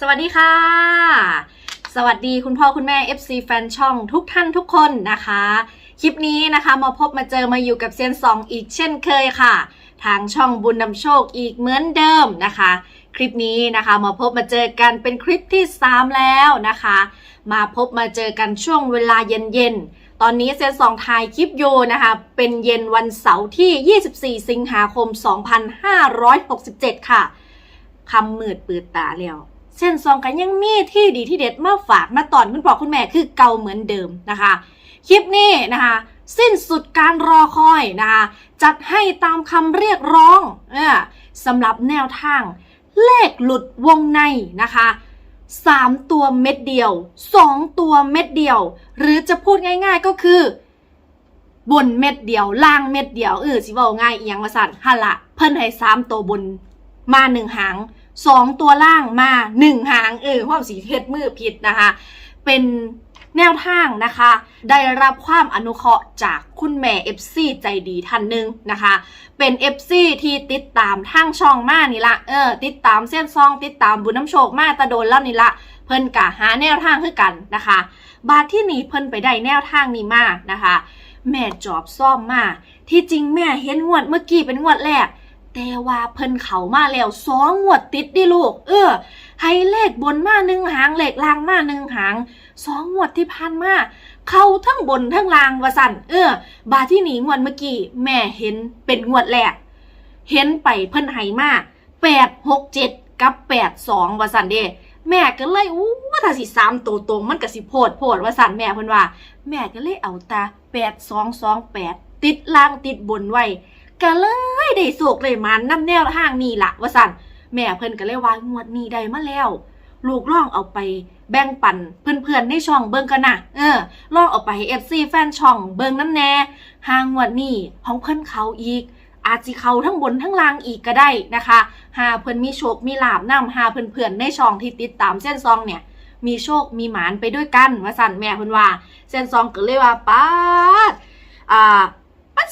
สวัสดีค่ะ สวัสดีคุณพ่อคุณแม่ FC แฟนช่องทุกท่านทุกคนนะคะ คลิปนี้นะคะมาพบมาเจอมาอยู่กับเซียนซองอีกเช่นเคยค่ะ ทางช่องบุญนำโชคอีกเหมือนเดิมนะคะ คลิปนี้นะคะมาพบมาเจอกันเป็นคลิปที่ 3 แล้วนะคะ มาพบมาเจอกันช่วงเวลาเย็นๆตอนนี้เซนสองทายคลิปอยู่นะคะ เป็นเย็นวันเสาร์ที่ 24 สิงหาคม 2567 ค่ะ คำมืดปืดตาแล้ว เส้นซองกันยังมีที่ดีที่เด็ดมาฝากมาตอนคุณพ่อคุณแม่คือเก่าเหมือนเดิมนะคะ คลิปนี้นะคะ สิ้นสุดการรอคอยนะคะ จัดให้ตามคำเรียกร้องอสำหรับแนวทาง เลขหลุดวงในนะคะ3ตัวเม็ดเดียว2ตัวเม็ดเดียว หรือจะพูดง่าย ๆก็คือบนเม็ดเดียวล่างเม็ดเดียวเออสิบอกง่ายอีหยังว่าสั่นฮันละเพิ่นให้สามตัวบนมาหนึ่งหาง สองตัวล่างมาหนึ่งหางเออความสีเฮ็ดมือผิดนะคะ เป็นแนวทางนะคะ ได้รับความอนุเคราะห์จากคุณแม่ FC ใจดีท่านหนึ่งนะคะ เป็น FC ที่ติดตามทางช่องมานี่ละเออ ติดตามเส้นซอง ติดตามบุญน้ำโชคมาตะโดนแล้วนี่ละเพิ่นกะหาแนวทางคือกันนะคะ บาทที่นี้เพิ่นไปได้แนวทางนี้มานะคะ แม่จอบซ่อมมา ที่จริงแม่เห็นงวดเมื่อกี้เป็นงวดแรก แต่ว่าเพิ่นเขามาแล้วสองงวดติดดิลูก เออ ให้เลขบนมาหนึ่งหางเลขล่างมาหนึ่งหางสองงวดที่ผ่านมาเขาทั้งบนทั้งล่างว่าสั่นเออ บาที่หนีงวดเมื่อกี้แม่เห็นเป็นงวดแรกเห็นไปเพิ่นให้มาแปดหกเจ็ดกับแปดสองว่าสั่นเดแม่ก็เลยอู้ว่าถ้าสิสามตัวตรงมันก็สิโพดโพดว่าสั่นแม่เพิ่นว่า แม่ก็เลยเอาตาแปดสองสองแปดติดล่างติดบนไว้ ก็เลยได้โศกเลยมันน้ำแนวทางนี่ละว่าสั่นแม่เพิ่นก็เลยว่างวดนี้ได้มาแล้ว ลูกล่องเอาไปแบ่งปันเพื่อนๆในช่องเบิ่งกันนะเออล่องเอาไปให้ FC แฟนช่องเบิ่งน้ำแน่หางวดนี้ของเพิ่นเขาอีก อาจสิเขาทั้งบนทั้งล่างอีกก็ได้นะคะหาเพิ่อนมีโชคมีลาบนำหาเพื่อนๆในช่องที่ติดตามเส้นซองเนี่ยมีโชคมีหมานไปด้วยกันว่าสั่นแม่เพิ่นว่าเส้นซองก็เลยว่าป้าดอ่า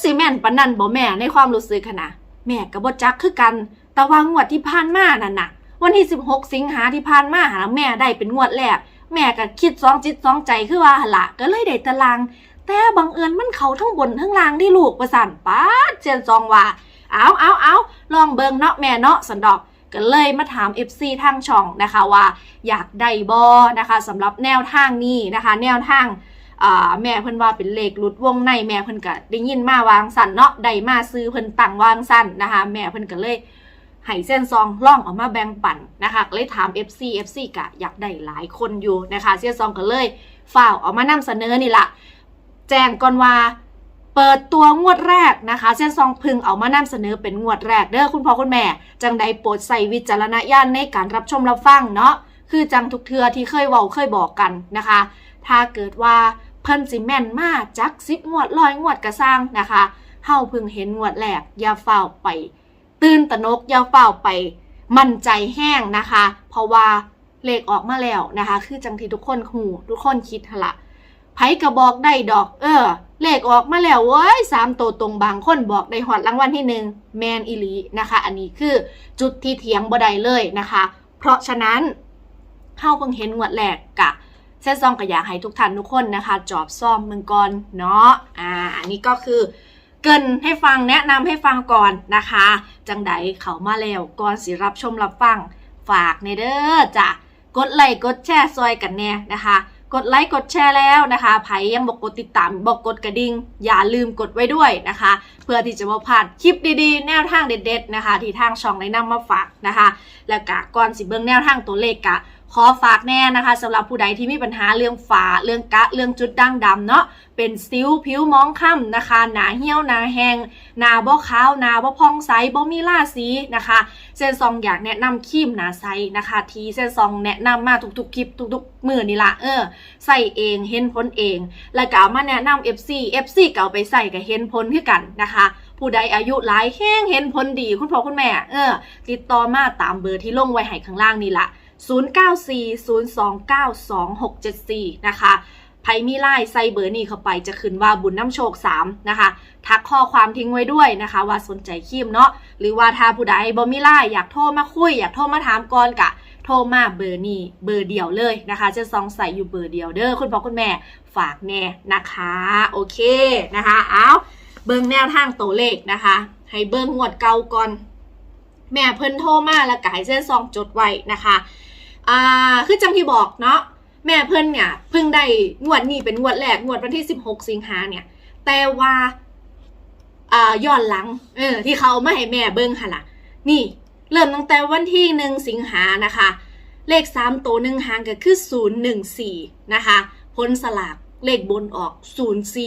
สิแม่นปานนั้นบ่แม่ในความรู้สึกขนาดแม่ก็บ่จักคือกัน แต่ว่างวดที่ผ่านมานั่นน่ะ วันที่ 16 สิงหาที่ผ่านมาหาแม่ได้เป็นงวดแรก แม่ก็คิดสองจิตสองใจคือว่าหละก็เลยได้ตาราง แต่บังเอิญมันเขาทั้งบนทั้งล่างที่ลูกประสันป้าเจนซองว่าเอาเอาเอาลองเบิงเนาะแม่เนาะสันดอกก็เลยมาถาม FC ทางช่องนะคะว่า อยากได้บอนะคะสำหรับแนวทางนี้นะคะ แนวทาง อ่าแม่เพิ่นว่าเป็นเลขหลุดวงในแม่เพิ่นก็ได้ยินมาวางสั่นเนาะได้มาซื้อเพิ่นตั้งวางสั่นนะคะ แม่เพิ่นก็เลยให้เส้นซองล่องออกมาแบ่งปันนะคะเลยถาม FC FC กะอยากได้หลายคนอยู่นะคะเส้นซองก็เลยฝ่าวออกมานำเสนอนี่ละแจ้งก่อนว่าเปิดตัวงวดแรกนะคะ เส้นซองพึงเอามานำเสนอเป็นงวดแรกเด้อคุณพ่อคุณแม่ จังใดโปรดใส่วิจารณญาณในการรับชมรับฟังเนาะคือจังทุกเทือที่เคยเว้าเคยบอกกันนะคะ ถ้าเกิดว่า เพิ่นสิแม่นมาจักสิบงวดร้อยงวดกระสร้างนะคะเฮาพึงเห็นงวดแรกอย่าเฝ้าไป ตื่นตะนกอย่าเฝ้าไป มั่นใจแห้งนะคะ เพราะว่าเลขออกมาแล้วนะคะ คือจังที่ทุกคนหูทุกคนคิดละไผกระบอกได้ดอก เออ เลขออกมาแล้วเว้ยสามตัวตรงบางคนบอกได้หอดรางวัลที่หนึ่งแมนอิลีนะคะ อันนี้คือจุดที่เถียงบ่ได้เลยนะคะ เพราะฉะนั้นเข้าเพิ่งเห็นงวดแรกกะ เส้นซองก็อยากให้ทุกท่านทุกคนนะคะ จอบซ่อมมึงก่อนเนาะอ่าอันนี้ก็คือเกินให้ฟังแนะนำให้ฟังก่อนนะคะ จังใดเขามาแล้วก่อนสิรับชมรับฟังฝากในเด้อจ้ะกดไลค์กดแชร์ซอยกันแน่นะคะ กดไลค์กดแชร์แล้วนะคะไผยังบอกกดติดตามบอกกดกระดิ่งอย่าลืมกดไว้ด้วยนะคะ เพื่อที่จะมาผ่านคลิปดีๆ แนวทางเด็ด ๆ นะคะ ที่ทางช่องได้นำมาฝากนะคะ แล้วกะก่อนสิเบิ่งแนวทางตัวเลขกะ ขอฝากแน่นะคะสำหรับผู้ใดที่มีปัญหาเรื่องฝาเรื่องกะเรื่องจุดด่างดำเนาะเป็นซิวผิวมองค่ำนะคะ หนาเหี่ยวหนาแหงหนาบ่ขาวหนาบ่พองใสบ่มีล่าสีนะคะเส้นซองอยากแนะนำครีมหนาใสนะคะ ทีเส้นซองแนะนำมาทุกๆคลิปทุกๆมือนี่ละเออใส่เองเห็นผลเอง แล้วก็ามาแนะนำ FC FC ก็เอาไปใส่ก็เห็นผลคือกันนะคะผู้ใดอายุหลายแห้งเห็นผลดีคุณพ่อคุณแม่ เออ ติดต่อมาตามเบอร์ที่ลงไว้ให้ข้างล่างนี่ละ 0940292674 นะคะไพมีไล่ใส่เบอร์นี้เข้าไปจะขึ้นว่าบุญน้ำโชค 3 นะคะ ทักข้อความทิ้งไว้ด้วยนะคะ ว่าสนใจคีมเนาะหรือว่าถ้าผู้ใดบ่มีไล่อยากโทรมาคุย อยากโทรมาถามก่อนกะโทรมาเบอร์นี้เบอร์เดียวเลยนะคะ จะซองใส่อยู่เบอร์เดียวเด้อคุณพ่อคุณแม่ฝากแน่นะคะ โอเคนะคะเอาเบิ่งแนวทางตัวเลขนะคะ ให้เบิ่งงวดเก่าก่อน แม่เพิ่นโทรมาแล้วก็ให้เส้นซองจดไว้นะคะ อ่าคือจังที่บอกเนาะแม่เพิ่นเนี่ยเพิ่งได้งวดนี้เป็นงวดแรกงวดวันที่ 16 สิงหาเนี่ย แต่ว่าอ่าย้อนหลังเออที่เขาไม่ให้แม่เบิ่งหั่นล่ะ นี่เริ่มตั้งแต่วันที่หนึ่งสิงหานะคะ เลข3ตัวหนึ่งหางก็คือ014นะคะผลสลากเลขบนออก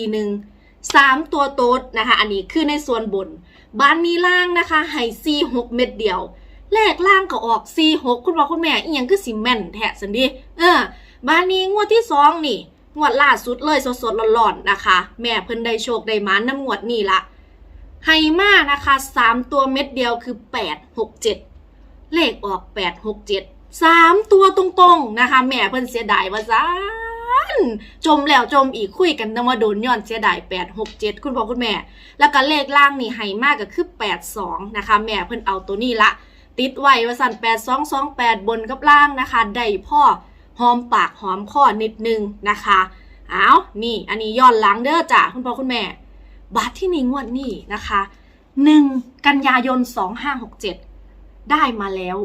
041 3ตัวโต๊ดนะคะ อันนี้คือในส่วนบน บ้านนี้ล่างนะคะให้46เม็ดเดียว เลขล่างก็ออก46คุณพ่อคุณแม่อีหยังคือสิแม่นแท้สันดิเออบ้านนี้งวดที่สองนี่งวดล่าสุดเลยสดๆร้อนๆนะคะ แม่เพิ่นได้โชคได้มานน้ำงวดนี่ละไฮมานะคะ3ตัวเม็ดเดียวคือ8 6 7เลขออก8 6 7 3ตัวตรงๆนะคะ แม่เพิ่นเสียดายว่าซานจมแล้วจมอีกคุยกันนมาโดนย้อนเสียดาย8 6 7คุณพ่อคุณแม่ แล้วก็เลขล่างนี่ไฮมากก็คือ8 2นะคะ แม่เพิ่นเอาตัวนี้ละ ติดไว้ว่าสั่น8 2 2 8 บนกับล่างนะคะ ได้พ่อหอมปากหอมคอนิดนึงนะคะเอานี่อันนี้ย้อนหลังเด้อจ้ะคุณพ่อคุณแม่บาทที่นี่งวดนี้นะคะ 1 กันยายน 2567 ได้มาแล้ว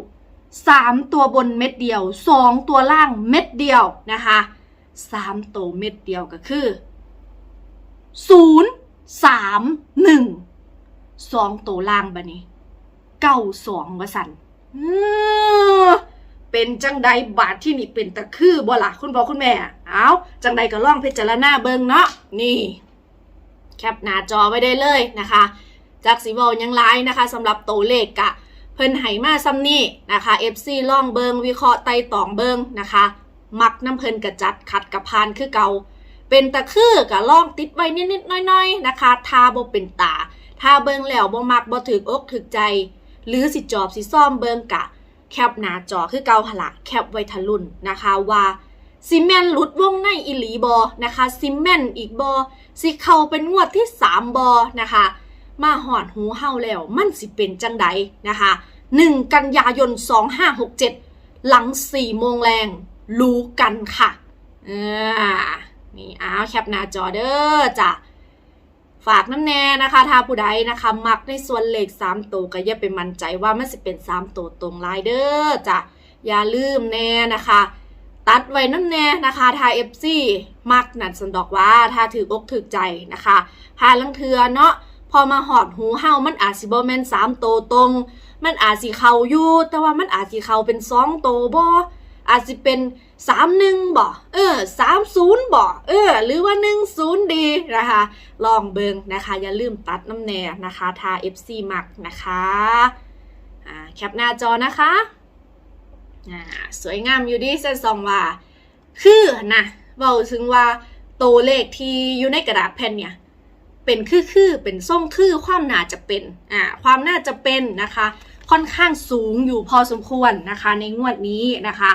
3 ตัวบนเม็ดเดียว 2 ตัวล่างเม็ดเดียวนะคะ3ตัวเม็ดเดียวก็คือ 0 3 1 2 ตัวล่างบะนี้ เก้าสองวสันเป็นจังใดบาทที่นี่เป็นตะคือบ่ล่ะคุณพ่อคุณแม่ เอาจังใดก็ล่องพิจารณาเบิงเนาะนี่ แคปหน้าจอไว้ได้เลยนะคะ จากสีบอลยังไลน์นะคะสำหรับตัวเลขกะเพิ่นไหมาซ้ำนี่นะคะ FC ล่องเบิงวิเคราะห์ไต่ตองเบิงนะคะ มักน้ำเพิ่นกระจัดขัดกับพานคือเก่าเป็นตะคือกะล่องติดไว้นิดๆน้อยๆนะคะทาบ่เป็นตาทาเบิงแล้วบ่มักบ่ถึกอกถึกใจ หรือสิจอบสิซ่อมเบิงกะ แคปหน้าจอคือเกาหละแคปไวทลุนนะคะว่าซิเมนหลุดวงในอิลีบอนะคะซิเมนอีกบอสิเข้าเป็นงวดที่ 3 บอนะคะ มาหอดหูเฮาแล้ว มันสิเป็นจังใดนะคะ 1 กันยายน 2567 หลัง 4 โมงแรงรู้กันค่ะอ่านี่อ้าวแคปหน้าจอเด้อจ้ะ ฝากน้ำแน่นะคะ ถ้าผู้ใดนะคะ มักในส่วนเลข3ตัวก็อย่าไปมั่นใจว่ามันสิเป็น3ตัวตรงลายเด้อจ้ะอย่าลืมแน่นะคะ ตัดไว้น้ำแน่นะคะถ้า FC มักนัดสันดอกว่าถ้าถือกถือใจนะคะหาลังเทือเนาะพอมาหอดหูเฮามันอาจสิบ่แม่น3ตัวตรง มันอาจสิเขาอยู่แต่ว่ามันอาจสิเขาเป็น2ตัวบ่อ อาจสิเป็น31บ่เออ30บ่เออ หรือว่า10ดีนะคะ ลองเบิงนะคะ อย่าลืมตัดน้ำแน่นะคะทา FC มักนะคะอ่าแคปหน้าจอนะคะอ่าสวยงามอยู่ดีเซนซองว่า คือนะเบาถึงว่าตัวเลขที่อยู่ในกระดาษแผ่นเนี่ยเป็นคือคือเป็นส่งคือความน่าจะเป็นอ่าความน่าจะเป็นนะคะ ค่อนข้างสูงอยู่พอสมควรนะคะ ในงวดนี้นะคะ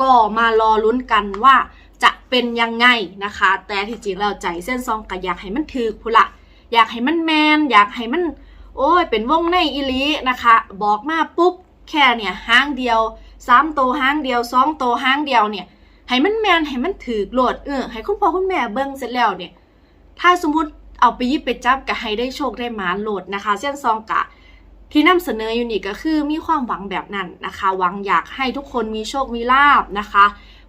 ก็มารอลุ้นกันว่าจะเป็นยังไงนะคะ แต่ที่จริงแล้วใจเส้นซองก็อยากให้มันถือพุละอยากให้มันแมน อยากให้มัน โอ้ย เป็นวงในอิลีนะคะ บอกมาปุ๊บแค่เนี่ยห้างเดียวสามโตห้างเดียวสองโตห้างเดียวเนี่ยให้มันแมนให้มันถือโหลดเออให้คุณพ่อคุณแม่เบิ้งเสร็จแล้วเนี่ย ถ้าสมมุติเอาไปยิบไปจับก็ให้ได้โชคได้หมาโหลดนะคะ เส้นซองกะ ที่นำเสนออยู่นี่ก็คือมีความหวังแบบนั้นนะคะหวังอยากให้ทุกคนมีโชคมีลาบนะคะ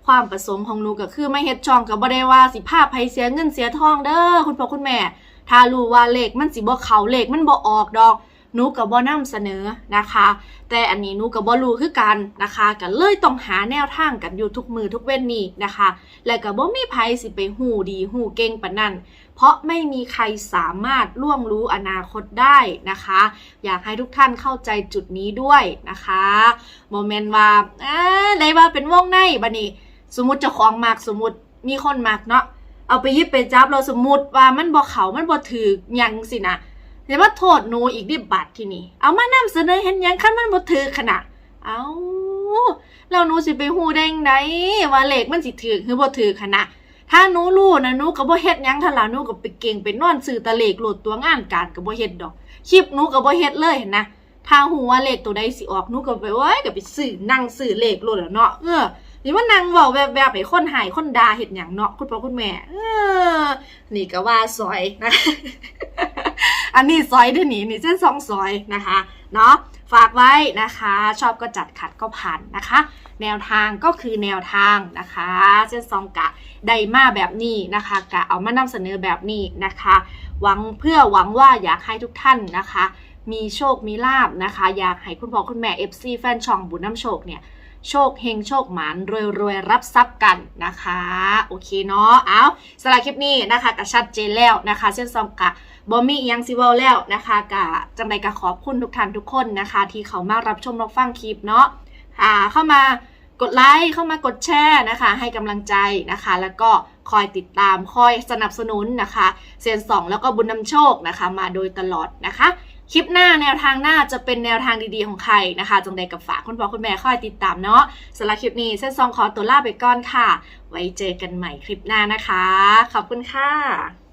ความประสงค์ของหนูก็คือไม่เฮ็ดช่องกับบ่ได้ว่าสิภาพไผเสียเงินเสียทองเด้อคุณพ่อคุณแม่ ถ้ารู้ว่าเลขมันสิบ่เข้าเลขมันบ่ออกดอกหนูก็บ่นำเสนอนะคะ แต่อันนี้หนูก็บ่รู้คือกันนะคะก็เลยต้องหาแนวทางกันอยู่ทุกมือทุกเว้นนี้นะคะ และก็บ่มีไผสิไปหูดีหูเก่งปานนั้น เพราะไม่มีใครสามารถล่วงรู้อนาคตได้นะคะ อยากให้ทุกท่านเข้าใจจุดนี้ด้วยนะคะโมเมนต์ว่าอ่าไหนว่าเป็นวงในบัดนี้ สมมติจ้าของมากสมมติมีคนมากเนาะเอาไปยิบไปจับเราสมมติว่ามันบ่เขามันบ่ถือยังสินะเดี๋ยวว่าโทษหนูอีกดิบัตรที่นี่ เอามานำเสนอเห็นยังคันมันบ่ถือขนาดเอาแล้วหนูสิไปฮู้ได้จั่งใดว่าเหลขมันสิถือหรือบ่ถือขนาด ถ้าหนูรู้นะหนูก็บ่เฮ็ดหยังทันละหนูก็ไปเก่งไปนอนซื้อตะเลขโหลดตัวงานการก็บ่เฮ็ดดอกคลิปหนูก็บ่เฮ็ดเลยเห็นนะถ้าหูว่าเลขตัวใดสิออกหนูก็ไปเว้ยก็ไปซื้อนั่งซื้อเลขโหลดแล้วเนาะเออนี่ว่านางเว้าแบบแบบให้คนหายคนดาเฮ็ดหยังเนาะคุณพ่อคุณแม่ เออ นี่ก็ว่าซอยนะ อันนี้ซอยเด้วยนี่นี่เส้นสองซอยนะคะเนาะฝากไว้นะคะ ชอบก็จัดขัดก็ผ่านนะคะ แนวทางก็คือแนวทางนะคะ เส้นซองกะไดมาแบบนี้นะคะกะเอามานำเสนอแบบนี้นะคะ หวังเพื่อหวังว่าอยากให้ทุกท่านนะคะ มีโชคมีลาบนะคะ อยากให้คุณพ่อคุณแม่ FC แฟนช่องบุญน้ำโชคเนี่ยโชคเฮงโชคหมานรวยรวยรับทรัพย์กันนะคะ โอเคเนาะเอาสำหรับคลิปนี้นะคะก็ชัดเจนแล้วนะคะ เส้นซองกะ บอมี่ยังซิเวลแล้วนะคะกะจังใดก็ขอบคุณทุกท่านทุกคนนะคะ ที่เขามารับชมรับฟังคลิปเนาะอ่าเข้ามากดไลค์เข้ามากดแชร์นะคะ ให้กำลังใจนะคะ แล้วก็คอยติดตามคอยสนับสนุนนะคะเซนสองแล้วก็บุญนำโชคนะคะ มาโดยตลอดนะคะ คลิปหน้าแนวทางหน้าจะเป็นแนวทางดีๆของใครนะคะจงใดกับฝากคุณพ่อคุณแม่คอยติดตามเนาะสำหรับคลิปนี้เส้นซองขอตัวลาไปก่อนค่ะ ไว้เจอกันใหม่คลิปหน้านะคะ ขอบคุณค่ะ